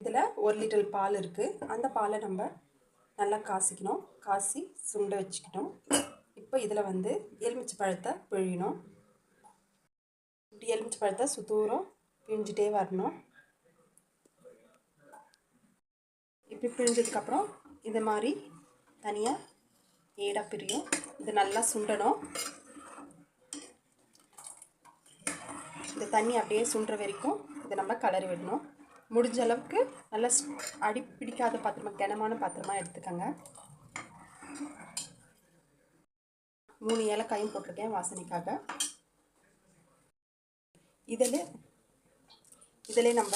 இதில் ஒரு லிட்டர் பால் இருக்குது அந்த பாலை நம்ம நல்லா காசிக்கணும். காசி சுண்ட வச்சுக்கணும் இப்போ இதில் வந்து எலுமிச்சை பழத்தை பிழியணும். இப்படி எலுமிச்சை பழத்தை சுத்தூரம் பிழிஞ்சிட்டே வரணும். இப்படி பிழிஞ்சதுக்கப்புறம் இது மாதிரி தனியாக ஏடாக பிரியும். இது நல்லா சுண்டணும். இந்த தண்ணி அப்படியே சுண்டுற வரைக்கும் இதை நம்ம கலரி விடணும். முடிஞ்ச அளவுக்கு நல்லா அடி பிடிக்காத பாத்திரமா கனமான பாத்திரமா எடுத்துக்கோங்க. மூணு ஏலக்காயும் போட்டிருக்கேன் வாசனைக்காக. இதில் இதில் நம்ம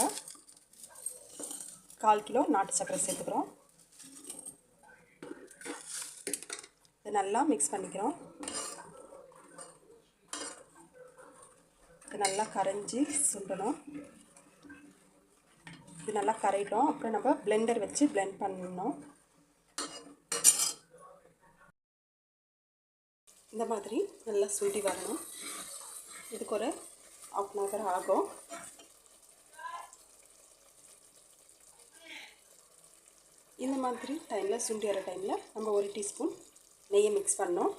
கால் கிலோ நாட்டு சர்க்கரை சேர்த்துக்கிறோம். இதை நல்லா மிக்ஸ் பண்ணிக்கிறோம். இது நல்லா கரைஞ்சி சுண்டணும். இது நல்லா கரையிட்டோம். அப்புறம் நம்ம பிளெண்டர் வச்சு பிளெண்ட் பண்ணணும். இந்த மாதிரி நல்லா சுண்டி வரணும். இதுக்கு ஒரு ஆஃப் அன் ஹவர் ஆகும். இந்த மாதிரி டைமில் சுண்டி வர டைமில் நம்ம ஒரு டீஸ்பூன் நெய்யை மிக்ஸ் பண்ணோம்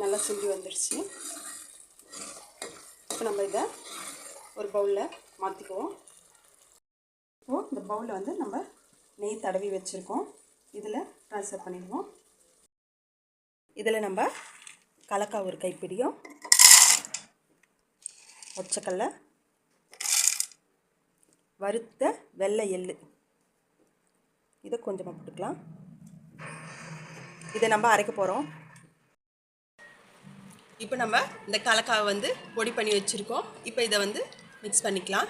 நல்லா சுண்டி வந்துடுச்சு இப்போ நம்ம இதை ஒரு பவுலில் மாற்றிக்குவோம் இப்போது இந்த பவுலில் வந்து நம்ம நெய் தடவி வச்சுருக்கோம். இதில் ட்ரான்ஸ்ஃபர் பண்ணிடுவோம். இதில் நம்ம கலக்காய் ஒரு கைப்பிடியும் ஒச்சக்கல்ல வறுத்த வெள்ளை எள்ளு. இதை கொஞ்சமாக போட்டுக்கலாம். இதை நம்ம அரைக்க போகிறோம் இப்போ நம்ம இந்த கலக்காவை வந்து பொடி பண்ணி வச்சுருக்கோம். இப்போ இதை வந்து மிக்ஸ் பண்ணிக்கலாம்.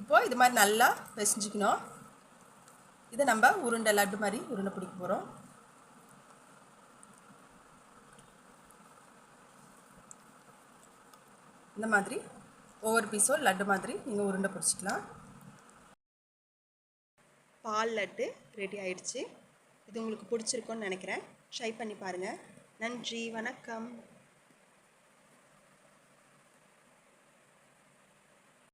இப்போது இது மாதிரி நல்லா பிசைஞ்சுக்கணும். இதை நம்ம உருண்டை லட்டு மாதிரி உருண்டை பிடிக்க போகிறோம் இந்த மாதிரி ஒவ்வொரு பீஸோ லட்டு மாதிரி நீங்கள் உருண்டை பிடிச்சிக்கலாம். பால் லட்டு ரெடி ஆயிடுச்சு. இது உங்களுக்கு பிடிச்சிருக்கோன்னு நினைக்கிறேன். ட்ரை பண்ணி பாருங்கள் நன்றி. வணக்கம்.